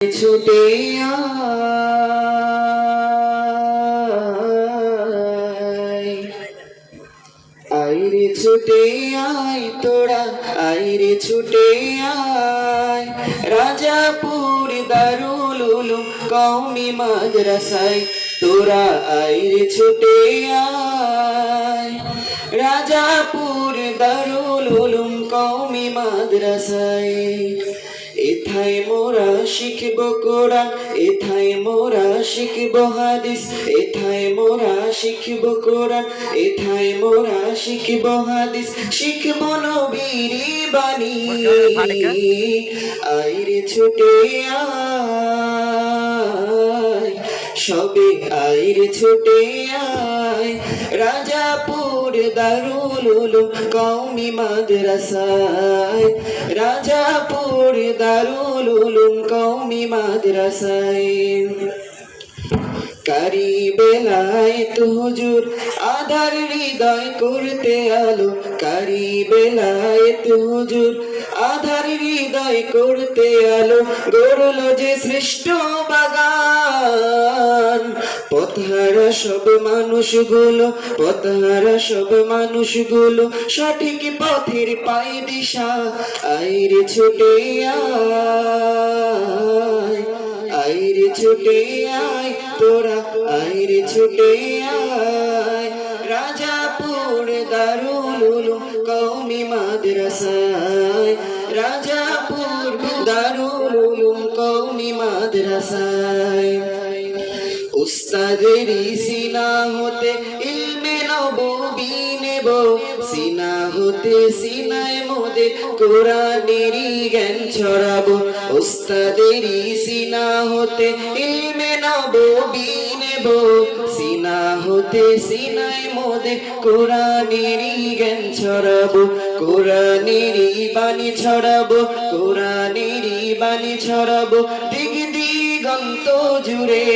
ছুটে আইরে ছুটে আয় তোরা আইরে ছুটে আয়। রাজাপুর দারুল উলুম কওমি মাদ্রাসায় তোরা আইরে ছুটে আয়। রাজাপুর দারুল উলুম কওমি মাদ্রাসায় এথায় মোরা শিখব কোরআন, এথায় মোরা শিখব হাদিস, এথায় মোরা শিখব কোরআন, এথায় মোরা শিখব হাদিস। শিখব নবীর বাণী, আইরে আয়, সবে আইরে ছুটে আয়। রাজাপুর দারুল উলুম মাদ্রাসায় রাজাপুর দারুল উলুম কওমি মাদ্রাসায় কারি বেলায় হুজুর আধার হৃদয় করতে আলো কারি বেলায় হুজুর আধার হৃদয় করতে আলো গড়ল যে সৃষ্ট বাগান। পথহারা সব মানুষগুলো, পথহারা সব মানুষগুলো সঠিক পথের পাই দিশা। আইরে ছুটে আয়, আইরে ছুটে আয় তোরা, আইরে ছুটে আয়। রাজাপুর দারুল কৌমি মাদ্রাসায় রাজাপুর দারুল কৌমি মাদ্রাসায়। উস্তাদেরই সিনা হতে ইলমে নেব। সিনা হতে সিনায় মোদের কোরআনেরই জ্ঞান ছড়াবো। উস্তাদেরই সিনা হতে ইলমে নেব। ছড়াবো। কোরআনেরই বাণী ছড়াবো। দিগ দিগন্ত জুড়ে,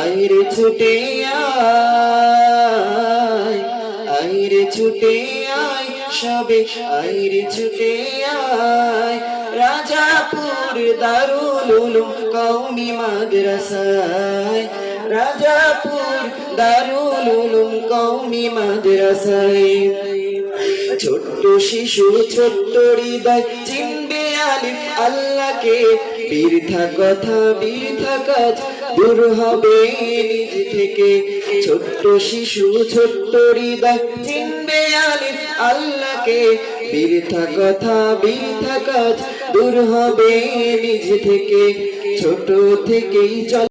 আইর ছুটে আয়, আইরে ছুটে আয়, সবে আইরে ছুটে আয়। রাজাপুর দারুল উলুম কওমি মাদ্রাসায়, রাজাপুর দারুল উলুম কওমি মাদ্রাসায়। ছোট্ট শিশু ছোট্ট হৃদয়, চিনবে আলিফ আল্লাহকে। বৃথা কথা বৃথা কাজ, দূর হবে নিজ থেকে। ছোট্ট শিশু, ছোট্ট হৃদয়, চিনবে আলিফ আল্লাহকে। বৃথা কথা বৃথা কাজ, দূর হবে নিজ থেকে। ছোট থেকেই চল